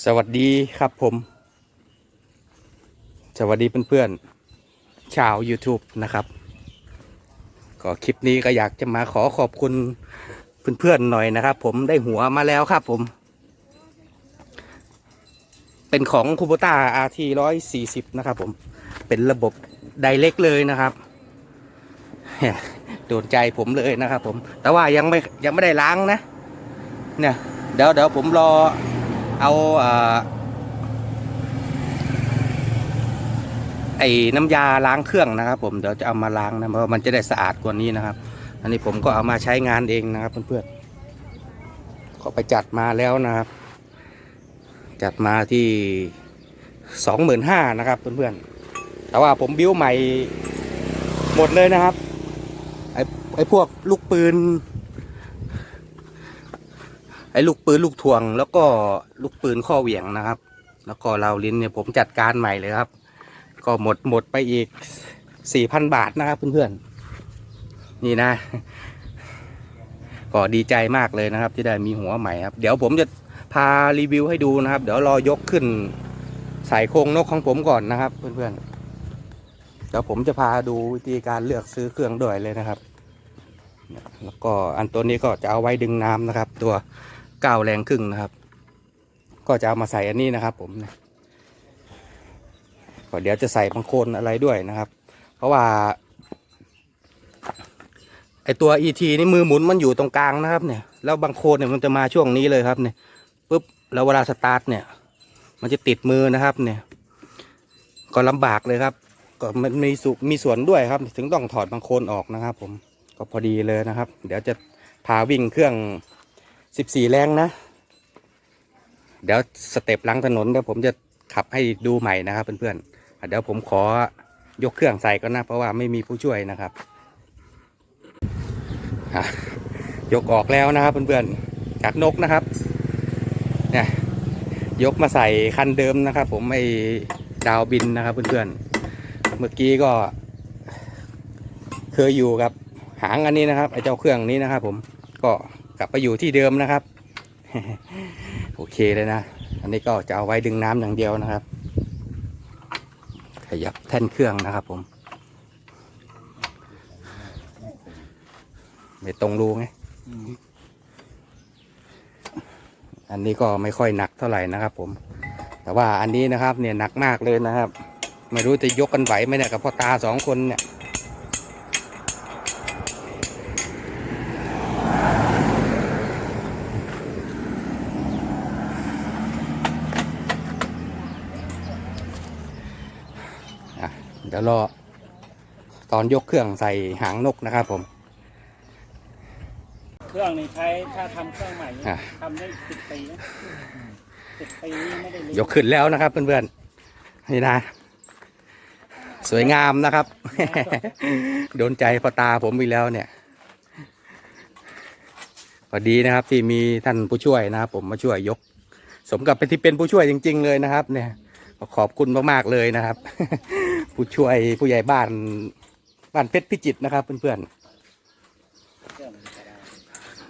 สวัสดีครับผม สวัสดีเพื่อนๆ ชาว YouTube นะครับ ก็คลิปนี้ก็อยากจะมาขอขอบคุณเพื่อนๆหน่อยนะครับ ผมได้หัวมาแล้วครับผม เป็นของคูโบต้า RT 140 นะครับผม เป็นระบบไดเ c กเลยนะครับโดนใจผมเลยนะครับผม แต่ว่ายังไม่ยังไม่ได้ล้างนะ เนี่ย เดี๋ยวเดี๋ยวผมรอ เอาอไอ้น้ำยาล้างเครื่องนะครับ ผมเดี๋ยวจะเอามาล้างนะเพราะมันจะได้สะอาดกว่านี้นะครับ อันนี้ผมก็เอามาใช้งานเองนะครับเพื่อนๆก็ไปจัดมาแล้วนะครับ จัดมาที่สองหมื่นห้านะครับเพื่อนๆแต่ว่าผมบิ้วใหม่หมดเลยนะครับไอ้ไอ้พวกลูกปืน ไอ้ลูกปืนลูกทวง แล้วก็ลูกปืนข้อเหวี่ยงนะครับ แล้วก็เราลิ้นเนี่ยผมจัดการใหม่เลยครับ ก็หมดหมดไปอีกสี่พันบาทนะครับเพื่อนๆนี่นะ ก็ดีใจมากเลยนะครับ ที่ได้มีหัวใหม่ครับ เดี๋ยวผมจะพารีวิวให้ดูนะครับ เดี๋ยวรอยกขึ้นใส่โครงนกของผมก่อนนะครับ เพื่อนๆเดี๋ยวผมจะพาดูวิธีการเลือกซื้อเครื่องด้วยเลยนะครับแล้วก็อันตัวนี้ก็จะเอาไว้ดึงน้ำนะครับ ตัว เก้าแรงครึ่งนะครับ ก็จะเอามาใส่อันนี้นะครับ ผมก็เดี๋ยวจะใส่บางโคนอะไรด้วยนะครับ เพราะว่าไอตัว ET นี่มือหมุนมันอยู่ตรงกลางนะครับเนี่ยแล้วบางโคนเนี่ยมันจะมาช่วงนี้เลยครับเนี่ยปุ๊บแล้วเวลาสตาร์ทเนี่ย มันจะติดมือนะครับเนี่ย ก็ลำบากเลยครับ ก็มันมีสุมีส่วนด้วยครับ ถึงต้องถอดบางโคนออกนะครับ ผมก็พอดีเลยนะครับ เดี๋ยวจะพาวิ่งเครื่อง 14แรงนะ เดี๋ยวสเต็ปล้างถนนเดี๋ยวผมจะขับให้ดูใหม่นะครับเพื่อนๆเดี๋ยวผมขอยกเครื่องใส่ก่อนนะ เพราะว่าไม่มีผู้ช่วยนะครับ ยกออกแล้วนะครับเพื่อนๆจากนกนะครับเนี่ยยกมาใส่คันเดิมนะครับ ผมไอ้ดาวบินนะครับเพื่อนๆ เมื่อกี้ก็ เคยอยู่กับหางอันนี้นะครับไอ้เจ้าเครื่องนี้นะครับ ผมก็ กลับไปอยู่ที่เดิมนะครับ โอเคเลยนะ อันนี้ก็จะเอาไว้ดึงน้ำอย่างเดียวนะครับ ขยับแท่นเครื่องนะครับผม ไม่ตรงรูไง อันนี้ก็ไม่ค่อยหนักเท่าไหร่นะครับผม แต่ว่าอันนี้นะครับเนี่ยหนักมากเลยนะครับ ไม่รู้จะยกกันไหวไหมเนี่ยกับพ่อตาสองคนเนี่ย ยวรอตอนยกเครื่องใส่หางนกนะครับผม เครื่องนี่ใช้ถ้าทำเครื่องใหม่อะ ทำได้สิบปีนะสิบปีนี่ไม่ได้เลยยกขึ้นแล้วนะครับเพื่อนๆนี่นะ สวยงามนะครับ โดนใจพอตาผมอีกแล้วเนี่ยพอดีนะครับที่มีท่านผู้ช่วยนะครับ ผมมาช่วยยก สมกับเป็นที่เป็นผู้ช่วยจริง ๆ เลยนะครับ เนี่ยก็ขอบคุณมากๆเลยนะครับ ผู้ช่วยผู้ใหญ่บ้านบ้านเพชรพิจิตรนะครับเพื่อนๆเครื่องก็ได้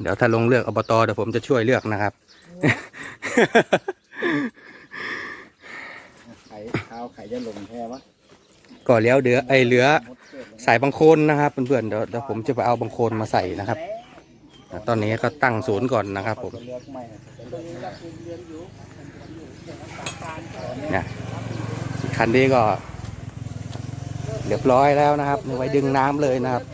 เดี๋ยวถ้าลงเลือกอบตเดี๋ยวผมจะช่วยเลือกนะครับไข่เท้าไข่จะลงแค่วะก็แล้วเหลือไอเหลือมดเกิดเลยใส่บางโคนนะครับเพื่อนๆเดี๋ยวเดี๋ยวผมจะไปเอาบางโคนมาใส่นะครับแต่ตอนนี้ก็ตั้งศูนย์ก่อนนะครับ ผมจะเลือกใหม่จะเลือกเลือกอยู่เนี่ยคันนี้ก็ เรียบร้อยแล้วนะครับไว้ดึงน้ำเลยนะครับ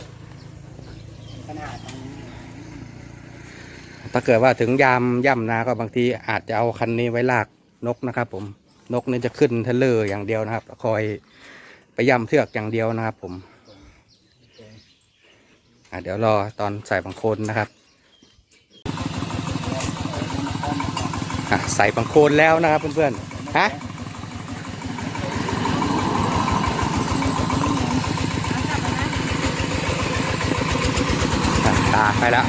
ถ้าเกิดว่าถึงยามย่ำนาก็บางทีอาจจะเอาคันนี้ไว้ลากนกนะครับ ผมนกนี่จะขึ้นเทเลอร์อย่างเดียวนะครับ คอยไปย่ำเทือกอย่างเดียวนะครับ ผมเดี๋ยวรอตอนใส่บางโคนนะครับใส่บางโคนแล้วนะครับเพื่อนๆ ฮะอะตาก ไปแล้ว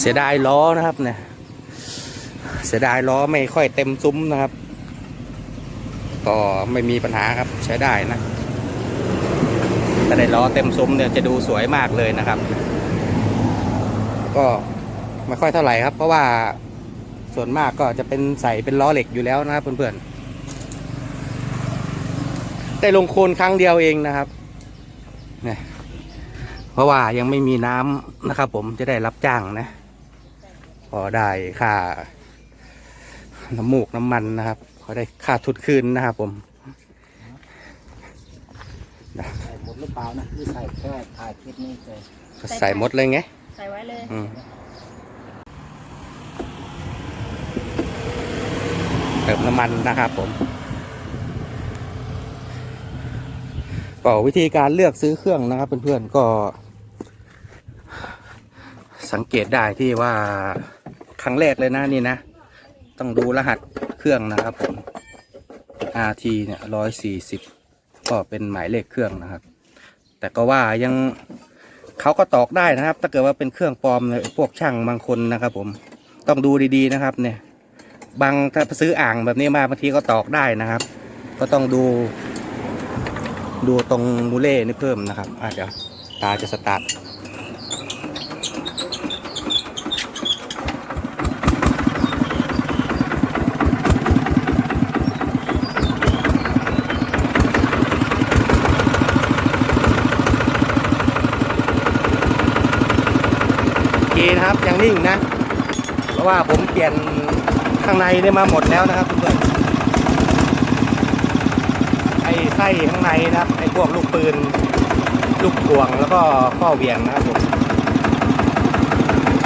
เสียดายล้อนะครับเนี่ย เสียดายล้อไม่ค่อยเต็มซุ้มนะครับ ก็ไม่มีปัญหาครับใช้ได้นะ ถ้าได้ล้อเต็มซุ้มเนี่ยจะดูสวยมากเลยนะครับ ก็ไม่ค่อยเท่าไหร่ครับ เพราะว่าส่วนมากก็จะเป็นใส่เป็นล้อเหล็กอยู่แล้วนะครับเพื่อนๆได้ลงโคลนครั้งเดียวเองนะครับเนี่ยเพราะว่ายังไม่มีน้ำนะครับ ผมจะได้รับจ้างนะพอได้ค่าน้ำมูกน้ำมันนะครับพอได้ค่าทุนคืนนะครับผม หมดหรือเปล่านะหรือใส่แค่ถ่ายคลิปนี้เลยก็ใส่หมดเลยไง ใส่ไว้เลย อืมเติมน้ำมันนะครับผม ก็วิธีการเลือกซื้อเครื่องนะครับเพื่อนๆก็ สังเกตได้ที่ว่าครั้งแรกเลยนะนี่นะ ต้องดูรหัสเครื่องนะครับผม RT เนี่ยร้อยสี่สิบก็เป็นหมายเลขเครื่องนะครับ แต่ก็ว่ายังเขาก็ตอกได้นะครับ ถ้าเกิดว่าเป็นเครื่องปลอมเนี่ยพวกช่างบางคนนะครับ ผมต้องดูดีๆนะครับ เนี่ย บางถ้าซื้ออ่างแบบนี้มาบางทีก็ตอกได้นะครับ ก็ต้องดู ดูตรงมูเล่นี่เพิ่มนะครับอะเดี๋ยวตาจะสตาร์ทโอเคิ่งนะ เพราะว่าผมเปลี่ยนข้างในได้มาหมดแล้วนะครับเพื่อนไอ้ไส้ข้างในนะครับไอ้พวกลูกปืน ลูกถ่วงแล้วก็ข้อเหวียงนะครับผม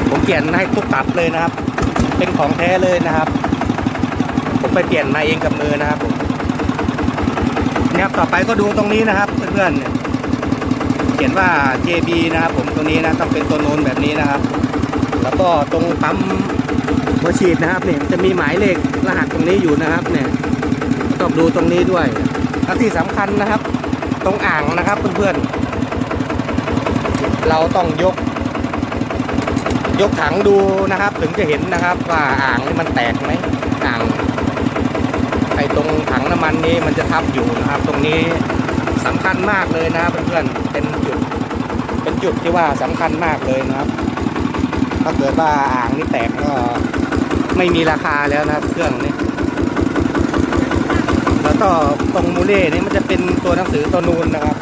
ผมเปลี่ยนให้ทุกตับเลยนะครับ เป็นของแท้เลยนะครับ ผมไปเปลี่ยนมาเองกับมือนะครับผมเนี่ยครับต่อไปก็ดูตรงนี้นะครับเพื่อนๆเขียนว่า JB นะครับผมตัวนี้นะต้องเป็นตัวโน้นแบบนี้นะครับ แล้วก็ตรงปั๊มหัวฉีดนะครับเนี่ยจะมีหมายเลขรหัสตรงนี้อยู่นะครับเนี่ยต้องดูตรงนี้ด้วยและที่สำคัญนะครับ ตรงอ่างนะครับเพื่อนๆเราต้องยก ยกถังดูนะครับ ถึงจะเห็นนะครับ ว่าอ่างนี่มันแตกไหมอ่างไอ้ตรงถังน้ำมันนี้มันจะทับอยู่นะครับ ตรงนี้สำคัญมากเลยนะเพื่อนๆเป็นจุด เป็นจุดที่ว่าสำคัญมากเลยนะครับ ถ้าเกิดว่าอ่างนี่แตกก็ไม่มีราคาแล้วนะเครื่องนี้ แล้วก็ตรงมูเล่นี่มันจะเป็นตัวหนังสือตัวนูนนะครับ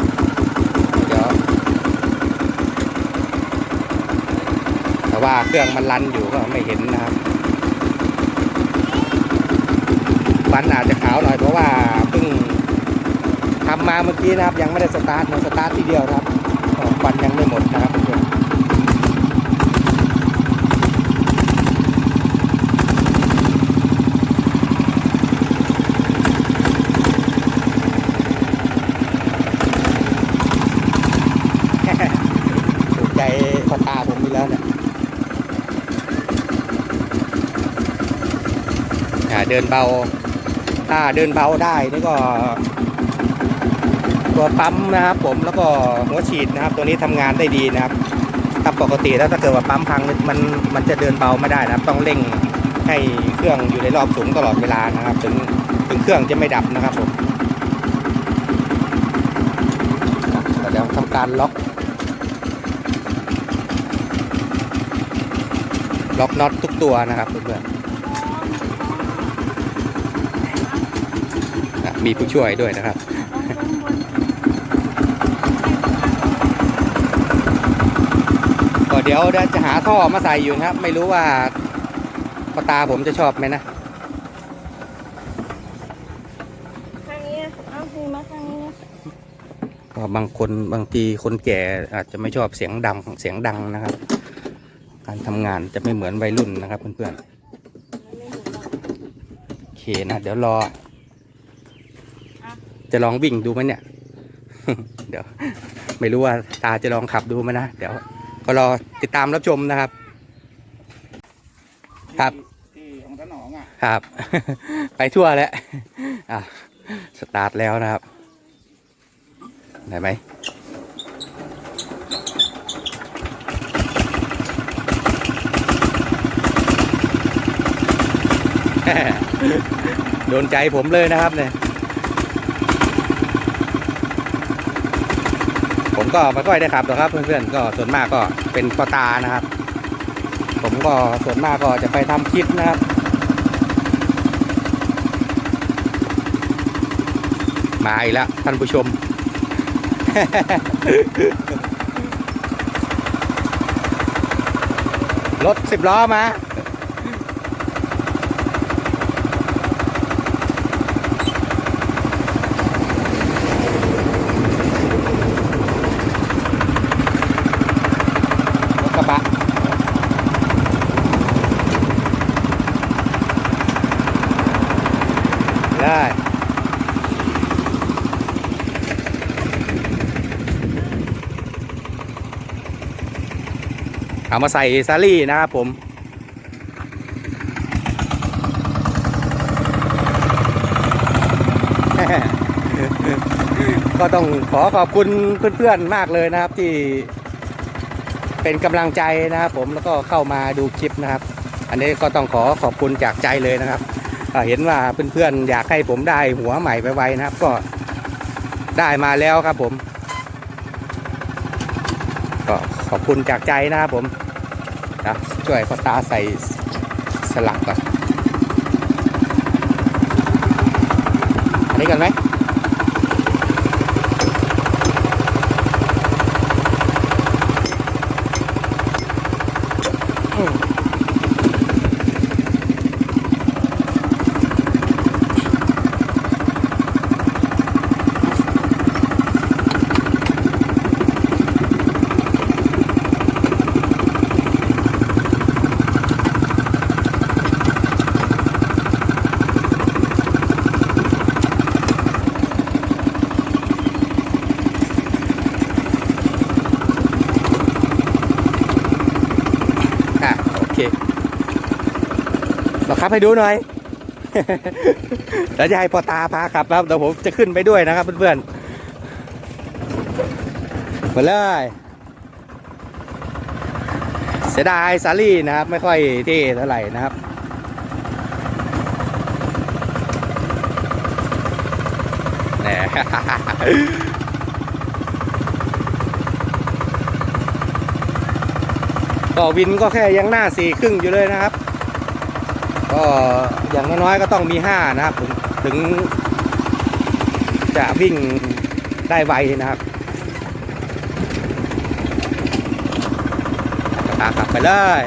เดี๋ยว แต่ว่าเครื่องมันรันอยู่ก็ไม่เห็นนะครับฟันอาจจะขาวหน่อยเพราะว่าเพิ่งทำมาเมื่อกี้นะครับ ยังไม่ได้สตาร์ทมาสตาร์ททีเดียวนะครับฟันยังไม่หมดนะครับเพื่อน ถูกใจพ่อตาผมอยู่แล้วเนี่ยอ่า เดินเบา ถ้าเดินเบาได้นี่ก็ ตัวปั๊มนะครับ ผมแล้วก็หัวฉีดนะครับ ตัวนี้ทำงานได้ดีนะครับถ้าปกติแล้วถ้าเกิดว่าปั๊มพังมันมันจะเดินเบาไม่ได้นะครับ ต้องเร่งให้เครื่องอยู่ในรอบสูงตลอดเวลานะครับ ถึงถึงเครื่องจะไม่ดับนะครับผมเดี๋ยวทำการล็อก ล็อกน็อตทุกตัวนะครับเพื่อนๆอะ มีผู้ช่วยด้วยนะครับ ก็เดี๋ยวจะหาท่อมาใส่อยู่นะครับ ไม่รู้ว่าพ่อตาผมจะชอบไหมนะข้างนี้นะเอาคือมาข้างนี้นะก็บางคนบางทีคนแก่อาจจะไม่ชอบเสียงดังเสียงดังนะครับ การทำงานจะไม่เหมือนวัยรุ่นนะครับเพื่อนๆโอเคนะ เดี๋ยวรอ จะลองวิ่งดูไหมเนี่ย เดี๋ยว ไม่รู้ว่าตาจะลองขับดูไหมนะ เดี๋ยว ก็รอติดตามรับชมนะครับ ครับ ที่ของถนองอะครับ ไปทั่วแล้วอะสตาร์ทแล้วนะครับได้ไหมโดนใจผมเลยนะครับเนี่ย ผม ก็ไม่ค่อยได้ขับหรอกครับเพื่อนๆก็ส่วนมากก็เป็นพ่อตานะครับ ผมก็ส่วนมากก็จะไปทำคลิปนะครับมาอีกแล้วท่านผู้ชม รถสิบล้อมา รถกระบะ ได้เอามาใส่ซารี่นะครับผม ก็ต้องขอขอบคุณเพื่อนๆมากเลยนะครับที่เป็นกำลังใจนะครับผมแล้วก็เข้ามาดูคลิปนะครับ อันนี้ก็ต้องขอขอบคุณจากใจเลยนะครับ เห็นว่าเพื่อนๆอยากให้ผมได้หัวใหม่ไปไวๆนะครับ ก็ได้มาแล้วครับผม ก็ขอบคุณจากใจนะครับผมนะช่วยพ่อตาใส่สลักก่อนอันนี้กันไหม บให้ดูหน่อย แล้วจะให้พ่อตาพาขับนะครับเดี๋ยวผมจะขึ้นไปด้วยนะครับเพื่อนๆมาเลยเสียดายซารี่นะครับ ไม่ค่อยเท่เท่าไหร่นะครับแหมก็วินก็แค่ยังหน้าสี่ครึ่งอยู่เลยนะครับ ก็อย่างน้อยๆก็ต้องมีห้านะครับถึงถึงจะวิ่งได้ไวนะครับตาขับไปเลย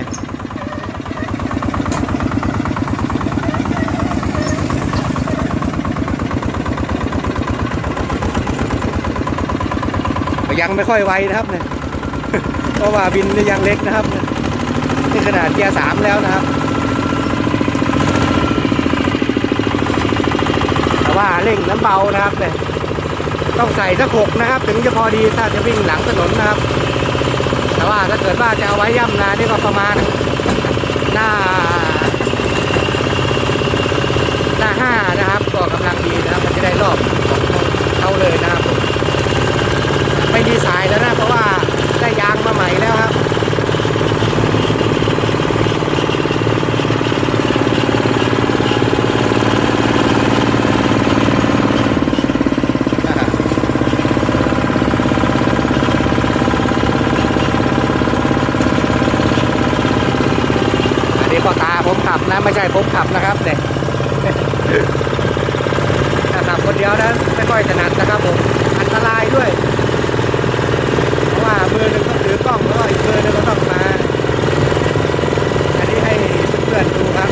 ยังไม่ค่อยไวนะครับเนี่ยเพราะว่าบินยังเล็กนะครับ นี่ขนาดเกียร์สามแล้วนะครับ แต่ ว่าเร่งน้ำเบานะครับเนี่ยต้องใส่สักหกนะครับ ถึงจะพอดีถ้าจะวิ่งหลังถนนนะครับ แต่ว่าถ้าเกิดว่าจะเอาไว้ย่ำนานี่ก็ประมาณหน้า หน้าห้านะครับ ก็กำลังดีนะครับมันจะได้รอบของเขาเลยนะครับ ไม่มีสายแล้วนะเพราะว่าได้ยางมาใหม่แล้วครับ อันนี้ก็ตาผมขับนะ ไม่ใช่ผมขับนะครับเนี่ย ถ้าขับคนเดียวนะไม่ค่อยถนัดนะครับผม อันตรายด้วย เพราะว่ามือหนึ่งก็ถือกล้องแล้วก็อีกมือหนึงก็ต้องมา อันนี้ให้เพื่อนๆดูครับ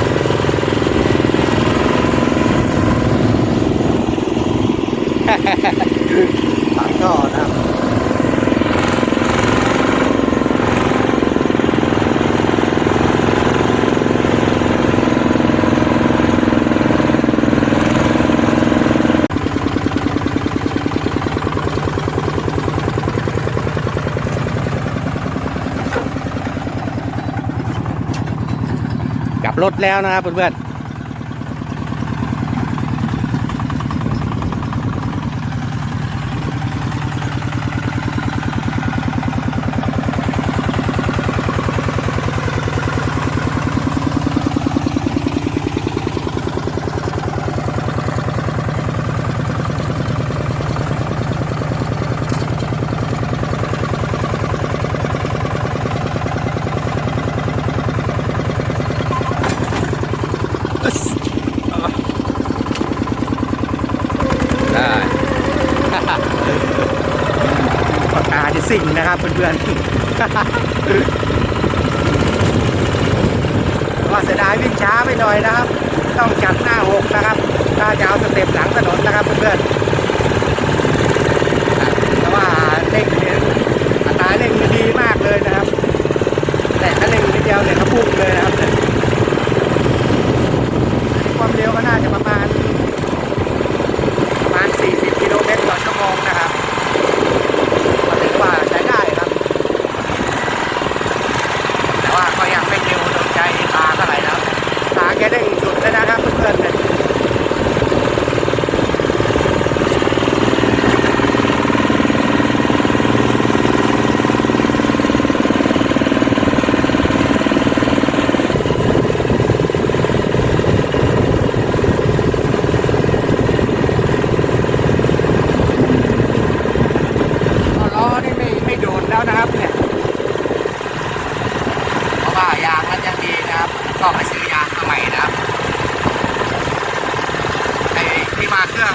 ฝังท่อนะครับ กลับรถ แล้วนะครับเพื่อน สิ่งนะครับเพื่อนๆว่าเสียดายวิ่งช้าไปหน่อยนะครับ ต้องจัดหน้าหกนะครับ ถ้าจะเอาสเต็ปหลังถนนนะครับเพื่อนๆแต่ว่าเร่งเนี่ยอัตราเร่งดีมากเลยนะครับ แต่ถ้าเร่งนิดเดียวเนี่ยเขาพุ่งเลยนะครับความเร็วก็น่าจะประมาณ ประมาณ 40 กิโลเมตรต่อชั่วโมงนะครับก็ถือว่าใช้ได้ครับ แต่ว่าก็ยังไม่เร็วโดนใจตาเท่าไหร่นะครับตาแกเด้งสุดเลยนะครับเพื่อนๆเนี่ยก็ล้อนี่ไม่ไม่โดนแล้วนะครับเนี่ย เพราะว่ายางมันยังดีนะครับ ก็ไปซื้อยางมา ใหม่นะครับไอ้ที่มาเครื่อง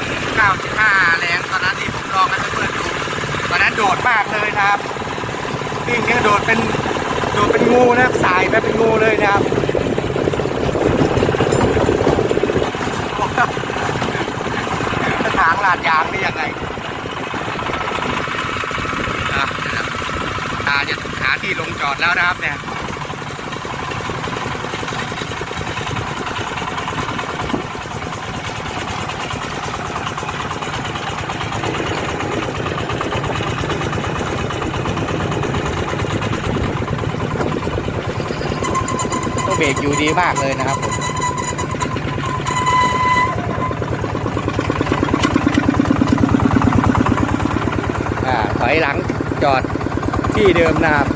9.5 แรงตอนนั้นที่ผมลองให้เพื่อนๆดูตอนนั้นโดดมากเลยนะครับวิ่งเนี่ยโดดเป็นโดดเป็นงูนะครับสายไปเป็นงูเลยนะครับจะถางลาดยางได้ยังไงอะเดี๋ยวนะตาจะหาที่ลงจอดแล้วนะครับเนี่ย เบรกอยู่ดีมากเลยนะครับผมอ่าถอยหลังจอดที่เดิมนะครับ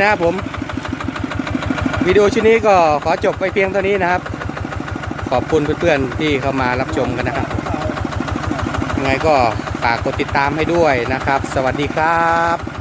นะครับผม วิดีโอชุดนี้ก็ขอจบไปเพียงเท่านี้นะครับ ขอบคุณเพื่อนๆที่เข้ามารับชมกันนะครับยังไงก็ฝากกดติดตามให้ด้วยนะครับ สวัสดีครับ